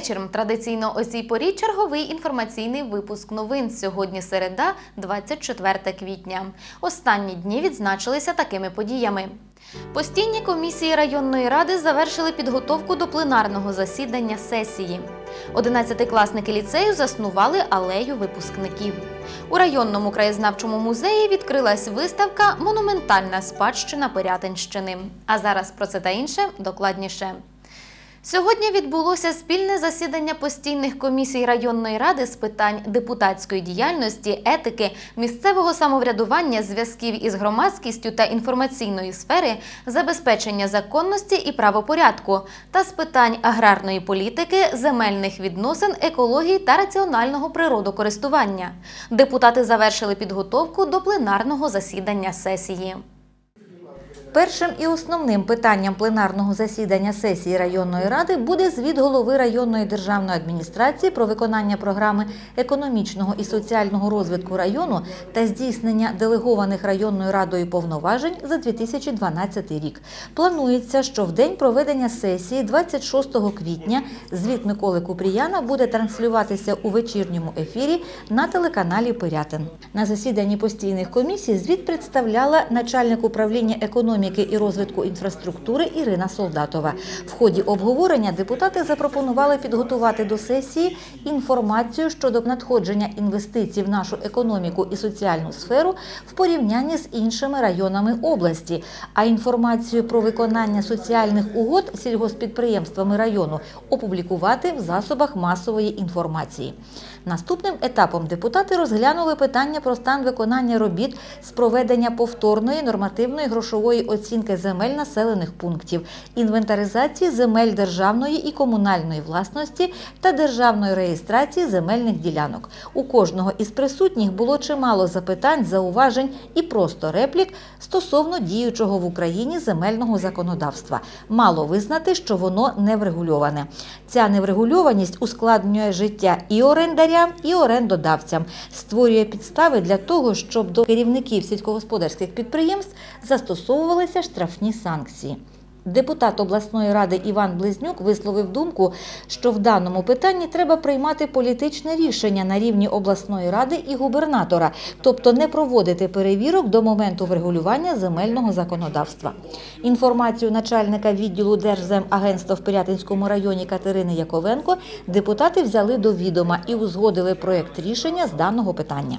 вечір. Традиційно о цій порі черговий інформаційний випуск новин. Сьогодні середа, 24 квітня. Останні дні відзначилися такими подіями. Постійні комісії районної ради завершили підготовку до пленарного засідання сесії. Одинадцятикласники ліцею заснували алею випускників. У районному краєзнавчому музеї відкрилась виставка Монументальна спадщина Пирятинщини. А зараз про це та інше докладніше. Сьогодні відбулося спільне засідання постійних комісій районної ради з питань депутатської діяльності, етики, місцевого самоврядування, зв'язків із громадськістю та інформаційної сфери, забезпечення законності і правопорядку та з питань аграрної політики, земельних відносин, екології та раціонального природокористування. Депутати завершили підготовку до пленарного засідання сесії. Першим і основним питанням пленарного засідання сесії районної ради буде звіт голови районної державної адміністрації про виконання програми економічного і соціального розвитку району та здійснення делегованих районною радою повноважень за 2012 рік. Планується, що в день проведення сесії 26 квітня звіт Миколи Купріяна буде транслюватися у вечірньому ефірі на телеканалі Пирятин. На засіданні постійних комісій звіт представляла начальник управління економіки і розвитку інфраструктури Ірина Солдатова. В ході обговорення депутати запропонували підготувати до сесії інформацію щодо надходження інвестицій в нашу економіку і соціальну сферу в порівнянні з іншими районами області, а інформацію про виконання соціальних угод сільгоспідприємствами району опублікувати в засобах масової інформації. Наступним етапом депутати розглянули питання про стан виконання робіт з проведення повторної нормативної грошової оцінки земель населених пунктів, інвентаризації земель державної і комунальної власності та державної реєстрації земельних ділянок. У кожного із присутніх було чимало запитань, зауважень і просто реплік стосовно діючого в Україні земельного законодавства. Мало визнати, що воно не врегульоване. Ця неврегульованість ускладнює життя і орендарям, і орендодавцям, створює підстави для того, щоб до керівників сільськогосподарських підприємств застосовувалися штрафні санкції. Депутат обласної ради Іван Близнюк висловив думку, що в даному питанні треба приймати політичне рішення на рівні обласної ради і губернатора, тобто не проводити перевірок до моменту врегулювання земельного законодавства. Інформацію начальника відділу Держземагентства в Пирятинському районі Катерини Яковенко депутати взяли до відома і узгодили проєкт рішення з даного питання.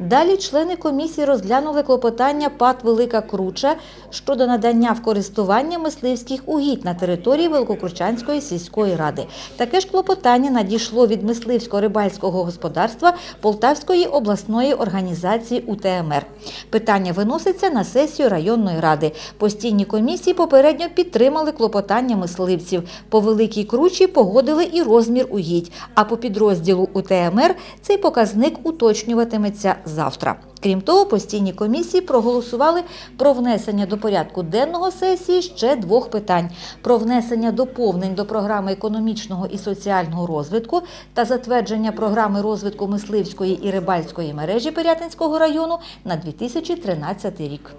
Далі члени комісії розглянули клопотання ПАТ Велика Круча щодо надання в користування мисливських угідь на території Великокручанської сільської ради. Таке ж клопотання надійшло від мисливсько-рибальського господарства Полтавської обласної організації УТМР. Питання виноситься на сесію районної ради. Постійні комісії попередньо підтримали клопотання мисливців. По Великій Кручі погодили і розмір угідь, а по підрозділу УТМР цей показник уточнюватиметься завтра. Крім того, постійні комісії проголосували про внесення до порядку денного сесії ще двох питань: про внесення доповнень до програми економічного і соціального розвитку та затвердження програми розвитку мисливської і рибальської мережі Пирятинського району на 2013 рік.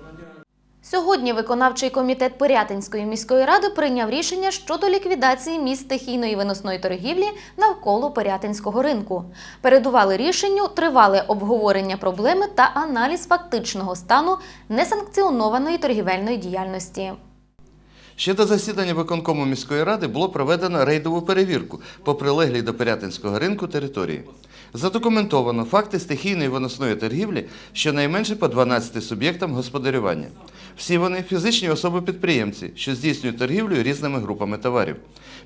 Сьогодні виконавчий комітет Пирятинської міської ради прийняв рішення щодо ліквідації місць стихійної виносної торгівлі навколо Пирятинського ринку. Передували рішенню тривале обговорення проблеми та аналіз фактичного стану несанкціонованої торгівельної діяльності. Ще до засідання виконкому міської ради було проведено рейдову перевірку по прилеглій до Пирятинського ринку території. Задокументовано факти стихійної виносної торгівлі щонайменше по 12 суб'єктам господарювання. Всі вони фізичні особи-підприємці, що здійснюють торгівлю різними групами товарів.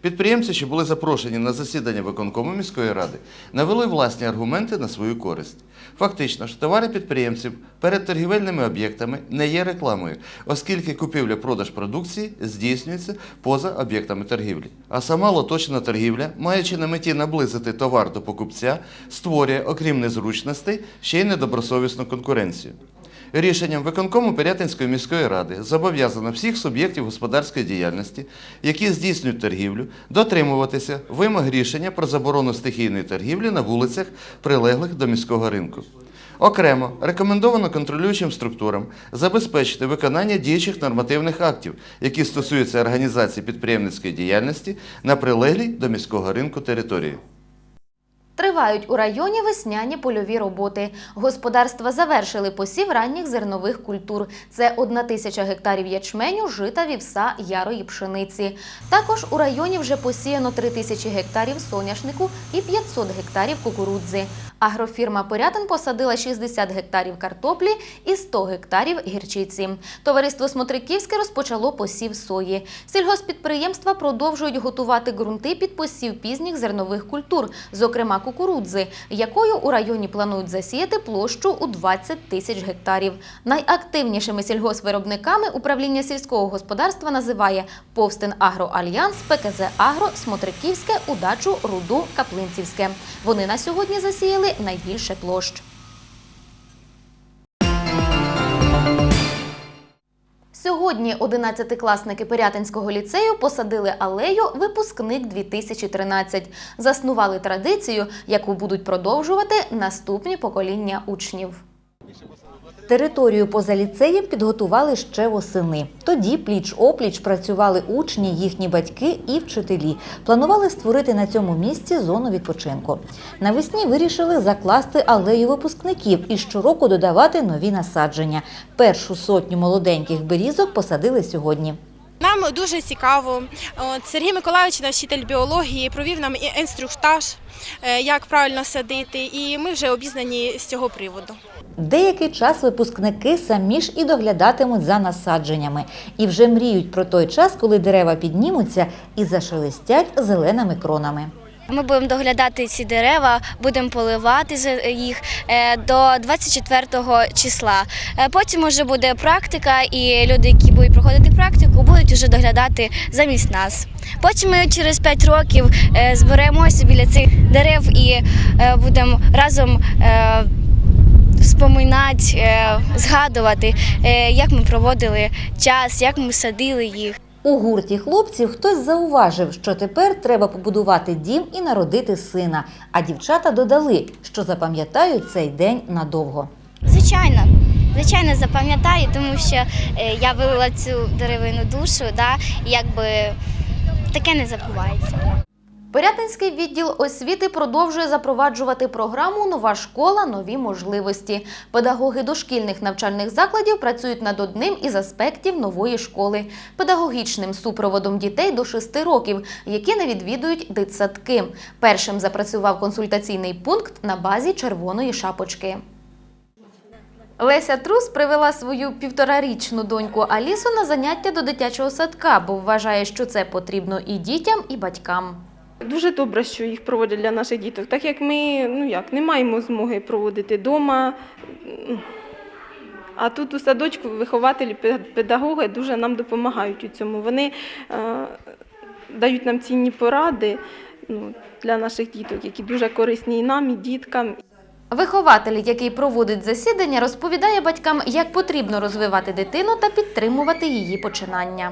Підприємці, що були запрошені на засідання виконкому міської ради, навели власні аргументи на свою користь. Фактично ж, товари підприємців перед торгівельними об'єктами не є рекламою, оскільки купівля-продаж продукції здійснюється поза об'єктами торгівлі. А сама лоточна торгівля, маючи на меті наблизити товар до покупця, створює, окрім незручностей, ще й недобросовісну конкуренцію. Рішенням виконкому Пирятинської міської ради зобов'язано всіх суб'єктів господарської діяльності, які здійснюють торгівлю, дотримуватися вимог рішення про заборону стихійної торгівлі на вулицях, прилеглих до міського ринку. Окремо рекомендовано контролюючим структурам забезпечити виконання діючих нормативних актів, які стосуються організації підприємницької діяльності на прилеглій до міського ринку території. Тривають у районі весняні польові роботи. Господарства завершили посів ранніх зернових культур. Це одна тисяча гектарів ячменю, жита, вівса, ярої пшениці. Також у районі вже посіяно 3 тисячі гектарів соняшнику і 500 гектарів кукурудзи. Агрофірма Порятин посадила 60 гектарів картоплі і 100 гектарів гірчиці. Товариство Смотриківське розпочало посів сої. Сільгоспідприємства продовжують готувати ґрунти під посів пізніх зернових культур, зокрема кукурудзи, якою у районі планують засіяти площу у 20 тисяч гектарів. Найактивнішими сільгоспвиробниками управління сільського господарства називає Повстин Агроальянс, ПКЗ Агро, Смотриківське, Удачу, Руду, Каплинцівське. Вони на сьогодні засіяли найбільше площ. Сьогодні 11-класники Пирятинського ліцею посадили алею Випускник 2013. Заснували традицію, яку будуть продовжувати наступні покоління учнів. Територію поза ліцеєм підготували ще восени. Тоді пліч-опліч працювали учні, їхні батьки і вчителі. Планували створити на цьому місці зону відпочинку. Навесні вирішили закласти алею випускників і щороку додавати нові насадження. Першу сотню молоденьких берізок посадили сьогодні. Нам дуже цікаво. От Сергій Миколаївич, наш вчитель біології, провів нам інструктаж, е, як правильно садити, і ми вже обізнані з цього приводу. Деякий час випускники самі ж і доглядатимуть за насадженнями, і вже мріють про той час, коли дерева піднімуться і зашелестять зеленими кронами. Ми будемо доглядати ці дерева, будемо поливати їх е, до 24 числа. Е, Потім вже буде практика, і люди, які будуть проходити практику, будуть вже доглядати замість нас. Потім ми через 5 років е, зберемося біля цих дерев і будемо разом. Вспоминати, е, згадувати, як ми проводили час, як ми садили їх. У гурті хлопців хтось зауважив, що тепер треба побудувати дім і народити сина. А дівчата додали, що запам'ятають цей день надовго. Звичайно, звичайно, запам'ятаю, тому що е, я вилила цю деревину душу, да, якби таке не забувається. Пирятинський відділ освіти продовжує запроваджувати програму Нова школа, нові можливості. Педагоги дошкільних навчальних закладів працюють над одним із аспектів нової школи педагогічним супроводом дітей до 6 років, які не відвідують дитсадки. Першим запрацював консультаційний пункт на базі червоної шапочки. Леся Трус привела свою півторарічну доньку Алісу на заняття до дитячого садка, бо вважає, що це потрібно і дітям, і батькам. Дуже добре, що їх проводять для наших діток, так як ми ну як, не маємо змоги проводити вдома. А тут у садочку вихователі, пе- педагоги дуже нам допомагають у цьому. Вони е, дають нам цінні поради ну, для наших діток, які дуже корисні і нам, і діткам. Вихователь, який проводить засідання, розповідає батькам, як потрібно розвивати дитину та підтримувати її починання.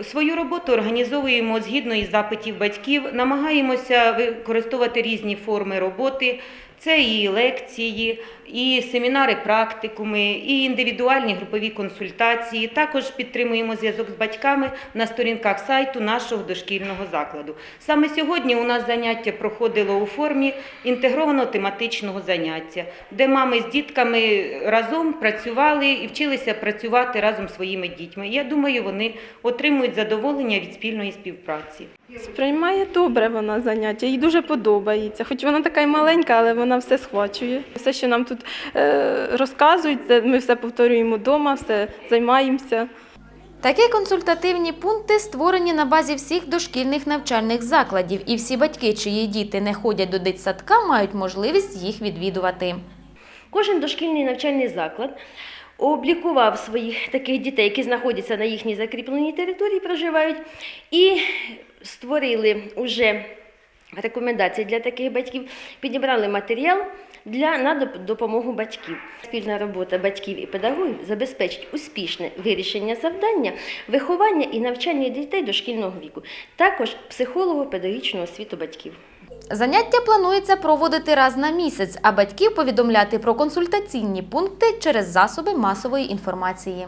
Свою роботу організовуємо згідно із запитів батьків, намагаємося використовувати різні форми роботи. Це і лекції, і семінари, практикуми, і індивідуальні групові консультації. Також підтримуємо зв'язок з батьками на сторінках сайту нашого дошкільного закладу. Саме сьогодні у нас заняття проходило у формі інтегрованого тематичного заняття, де мами з дітками разом працювали і вчилися працювати разом зі своїми дітьми. Я думаю, вони отримують задоволення від спільної співпраці. Сприймає добре вона заняття, їй дуже подобається. Хоч вона така й маленька, але вона все схвачує. Все, що нам тут е, розказують, це ми все повторюємо вдома, все займаємося. Такі консультативні пункти створені на базі всіх дошкільних навчальних закладів, і всі батьки, чиї діти не ходять до дитсадка, мають можливість їх відвідувати. Кожен дошкільний навчальний заклад облікував своїх таких дітей, які знаходяться на їхній закріпленій території, проживають, і створили уже рекомендації для таких батьків, підібрали матеріал для на допомогу батьків. Спільна робота батьків і педагогів забезпечить успішне вирішення завдання, виховання і навчання дітей дошкільного віку, також психолого-педагогічного освіту батьків. Заняття планується проводити раз на місяць, а батьків повідомляти про консультаційні пункти через засоби масової інформації.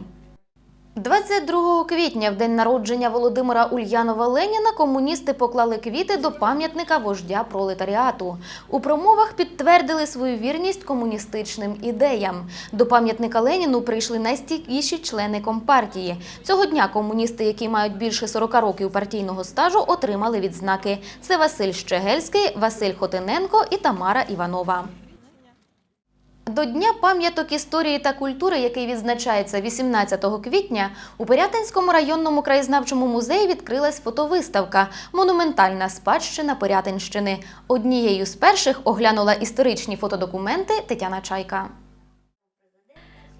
22 квітня, в день народження Володимира Ульянова Леніна, комуністи поклали квіти до пам'ятника вождя пролетаріату. У промовах підтвердили свою вірність комуністичним ідеям. До пам'ятника Леніну прийшли найстійкіші члени компартії. Цього дня комуністи, які мають більше 40 років партійного стажу, отримали відзнаки. Це Василь Щегельський, Василь Хотиненко і Тамара Іванова. До Дня пам'яток історії та культури, який відзначається 18 квітня, у Пирятинському районному краєзнавчому музеї відкрилась фотовиставка Монументальна спадщина Пирятинщини. Однією з перших оглянула історичні фотодокументи Тетяна Чайка.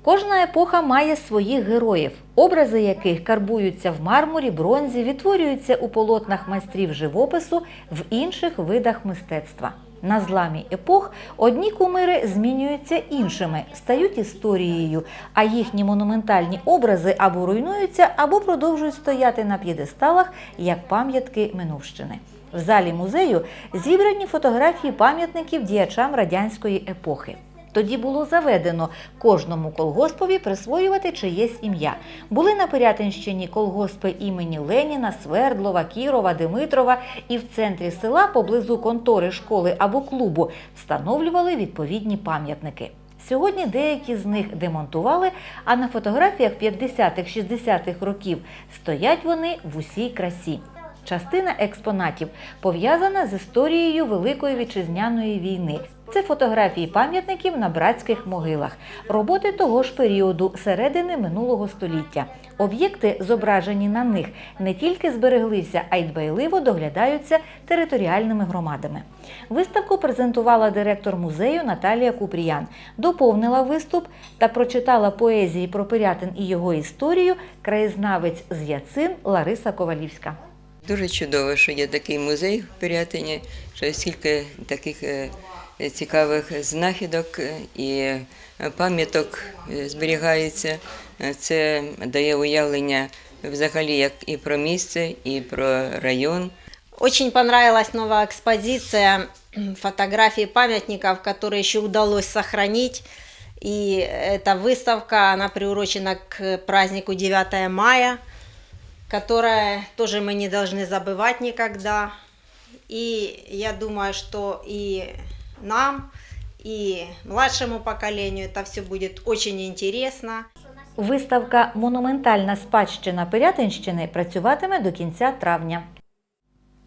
Кожна епоха має своїх героїв, образи яких карбуються в мармурі, бронзі, відтворюються у полотнах майстрів живопису в інших видах мистецтва. На зламі епох одні кумири змінюються іншими, стають історією, а їхні монументальні образи або руйнуються, або продовжують стояти на п'єдесталах як пам'ятки минувщини. В залі музею зібрані фотографії пам'ятників діячам радянської епохи. Тоді було заведено кожному колгоспові присвоювати чиєсь ім'я. Були на Пирятинщині колгоспи імені Леніна, Свердлова, Кірова, Димитрова, і в центрі села поблизу контори школи або клубу встановлювали відповідні пам'ятники. Сьогодні деякі з них демонтували, а на фотографіях 50-60-х років стоять вони в усій красі. Частина експонатів пов'язана з історією Великої вітчизняної війни. Це фотографії пам'ятників на братських могилах, роботи того ж періоду середини минулого століття. Об'єкти, зображені на них, не тільки збереглися, а й дбайливо доглядаються територіальними громадами. Виставку презентувала директор музею Наталія Купріян, доповнила виступ та прочитала поезії про Пирятин і його історію краєзнавець з Яцин Лариса Ковалівська. Дуже чудово, що є такий музей в Пирятині, що стільки таких е, цікавих знахідок е, і е, пам'яток е, зберігається. Е, Це дає уявлення взагалі як і про місце, і про район. Очень понравилась новая экспозиция фотографий памятников, которые еще удалось сохранить. И эта выставка, она приурочена к празднику 9 мая, которое тоже мы не должны забывать никогда. И я думаю, что и нам, и младшему поколению это все будет очень интересно. Виставка Монументальна спадщина Пирятинщини працюватиме до кінця травня.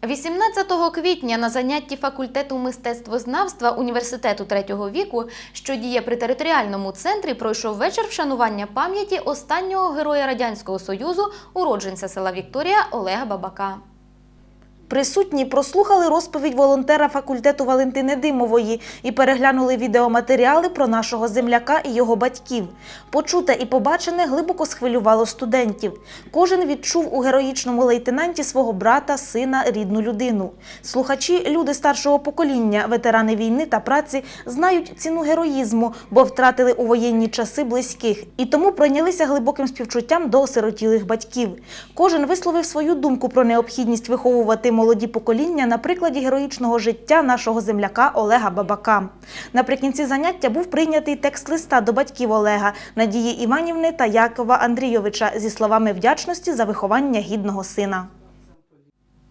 18 квітня на занятті факультету мистецтвознавства університету третього віку, що діє при територіальному центрі, пройшов вечір вшанування пам'яті останнього героя радянського союзу, уродженця села Вікторія Олега Бабака. Присутні прослухали розповідь волонтера факультету Валентини Димової і переглянули відеоматеріали про нашого земляка і його батьків. Почуте і побачене глибоко схвилювало студентів. Кожен відчув у героїчному лейтенанті свого брата, сина, рідну людину. Слухачі, люди старшого покоління, ветерани війни та праці, знають ціну героїзму, бо втратили у воєнні часи близьких, і тому пройнялися глибоким співчуттям до осиротілих батьків. Кожен висловив свою думку про необхідність виховувати молоді покоління на прикладі героїчного життя нашого земляка Олега Бабака. Наприкінці заняття був прийнятий текст листа до батьків Олега Надії Іванівни та Якова Андрійовича зі словами вдячності за виховання гідного сина.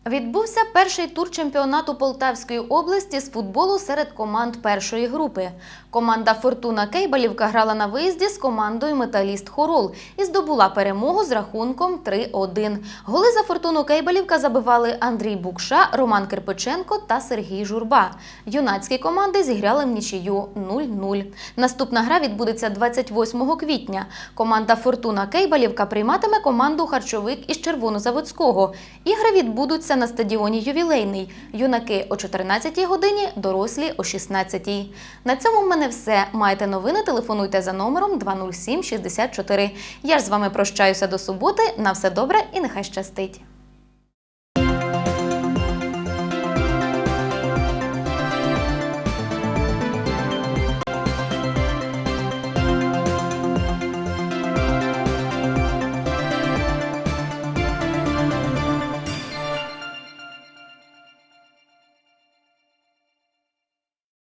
Відбувся перший тур чемпіонату Полтавської області з футболу серед команд першої групи. Команда Фортуна Кейбалівка грала на виїзді з командою Металіст Хорол і здобула перемогу з рахунком 3-1. Голи за Фортуну Кейбалівка забивали Андрій Букша, Роман Кирпиченко та Сергій Журба. Юнацькі команди зіграли в нічию 0-0. Наступна гра відбудеться 28 квітня. Команда Фортуна Кейбалівка прийматиме команду Харчовик із Червонозаводського. Ігри відбудуться на стадіоні Ювілейний. Юнаки о 14-й годині, дорослі о 16. На цьому в мене все. Маєте новини, телефонуйте за номером 207 64. Я ж з вами прощаюся до суботи. На все добре і нехай щастить.